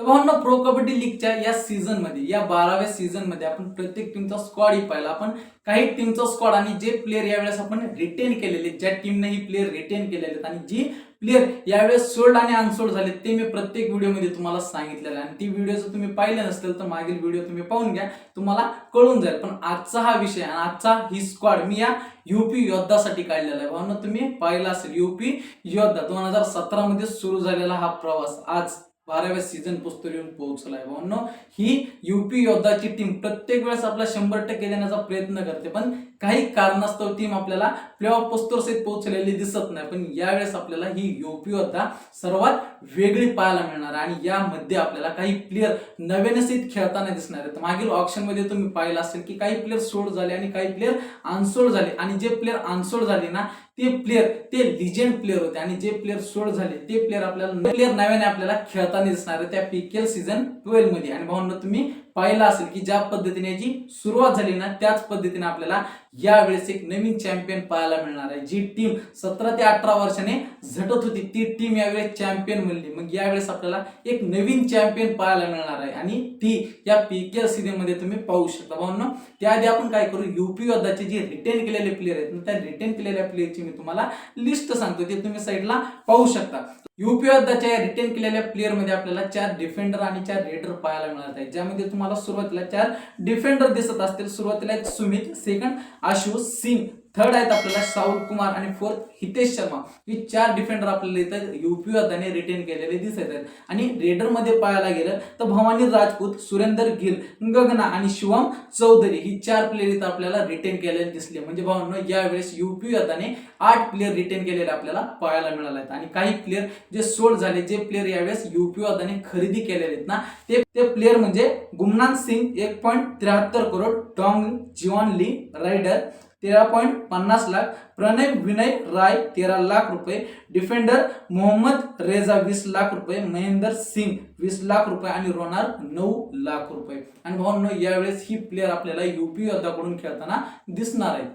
तर भावना प्रो कबड्डी लीगच्या या सीझनमध्ये या बाराव्या सीझनमध्ये आपण प्रत्येक टीमचा स्क्वॉड ही पाहिला आपण काही टीमचा स्क्वॉड आणि जे प्लेअर यावेळेस आपण रिटेन केलेले ज्या टीमने ही प्लेअर रिटेन केलेले आहेत आणि जी प्लेअर यावेळेस सोल्ड आणि अनसोल्ड झाले ते मी प्रत्येक व्हिडिओमध्ये तुम्हाला सांगितलेलं आहे. आणि ती व्हिडिओ जर तुम्ही पाहिले नसतील तर मागील व्हिडिओ तुम्ही पाहून घ्या. तुम्हाला कळून जाईल. पण आजचा हा विषय आणि आजचा ही स्क्वॉड मी या युपी योद्धासाठी काढलेला आहे. भावना तुम्ही पाहिला असेल युपी योद्धा दोन हजार सतरा मध्ये सुरू झालेला हा प्रवास आज बाराव्या सीझन पुस्तक येऊन पोहोचलाय भावनो ही युपी योद्धाची टीम प्रत्येक वेळेस आपला शंभर टक्के देण्याचा प्रयत्न करते. पण काही कारणास्तव टीम आपल्याला प्ले ऑफ पोस्टर सहित पोहोचलेली दिसत नाही. पण यावेळेस आपल्याला ही युपी योद्धा सर्वात वेगळी पाहायला मिळणार आणि यामध्ये आपल्याला काही प्लेअर नव्याने सहित खेळताना दिसणार आहेत. मागील ऑप्शनमध्ये तुम्ही पाहिलं असेल की काही प्लेअर सोड झाले आणि काही प्लेअर अनसोल्ड झाले. आणि जे प्लेअर अनसोल्ड झाले ना ते प्लेअर ते लिजेंड प्लेअर होते. आणि जे प्लेअर सोड झाले ते प्लेअर आपल्याला प्लेअर नव्याने आपल्याला खेळताना दिसणार आहे त्या पीकेएल सीझन ट्वेल्वमध्ये. आणि भावना तुम्ही पाहिलं असेल की ज्या पद्धतीने जी सुरुवात झाली ना त्याच पद्धतीने आपल्याला यावेळेस एक नवीन चॅम्पियन पाहायला मिळणार आहे. जी टीम सतरा ते अठरा वर्षाने झटत होती ती टीम यावेळेस चॅम्पियन बनली. मग यावेळेस आपल्याला एक नवीन चॅम्पियन पाहायला मिळणार आहे. आणि ती या पीकेएल सीझनमध्ये तुम्ही पाहू शकता. भावना त्याआधी आपण काय करू? युपी योद्धाचे जे रिटेन केलेले प्लेयर आहेत त्या रिटेन केलेल्या प्लेयरची मी तुम्हाला लिस्ट सांगतो ते तुम्ही साईडला पाहू शकता. युपी योद्धाच्या रिटेन केलेल्या प्लेयर मध्ये आपल्याला चार डिफेंडर आणि चार रेडर पाहायला मिळत आहेत. ज्यामध्ये तुम्हाला सुरुवातीला चार डिफेंडर दिसत असतील. सुरुवातीला सुमित सेकंड आशु सिंग. थर्ड आहेत आपल्याला साऊल कुमार आणि फोर्थ हितेश शर्मा. ही चार डिफेंडर आपल्याला इथं युपी योद्धाने रिटेन केलेले दिसत आहेत. आणि रेडरमध्ये पाहायला गेलं तर भवानी राजपूत सुरेंदर गिल गगना आणि शिवम चौधरी ही चार प्लेयर इथं आपल्याला रिटेन केलेले दिसले. म्हणजे भावांनो यावेळेस युपी योद्धाने आठ प्लेयर रिटेन केलेले आपल्याला पाहायला मिळाले आहेत. आणि काही प्लेयर जे सोड झाले जे प्लेयर यावेळेस युपी योद्धाने खरेदी केलेले आहेत ना ते ते प्लेयर म्हणजे गुमनाथ सिंग एक पॉईंट त्र्याहत्तर crore Dong Jeon Lee raider तेरा पॉईंट पन्नास लाख प्रणय विनय राय तेरा लाख रुपये डिफेंडर मोहम्मद रेजा वीस लाख रुपये महेंदर सिंग वीस लाख रुपये आणि रोनार नऊ लाख रुपये. आणि भावांनो यावेळेस ही प्लेअर आपल्याला युपी योद्धाकडून खेळताना दिसणार आहे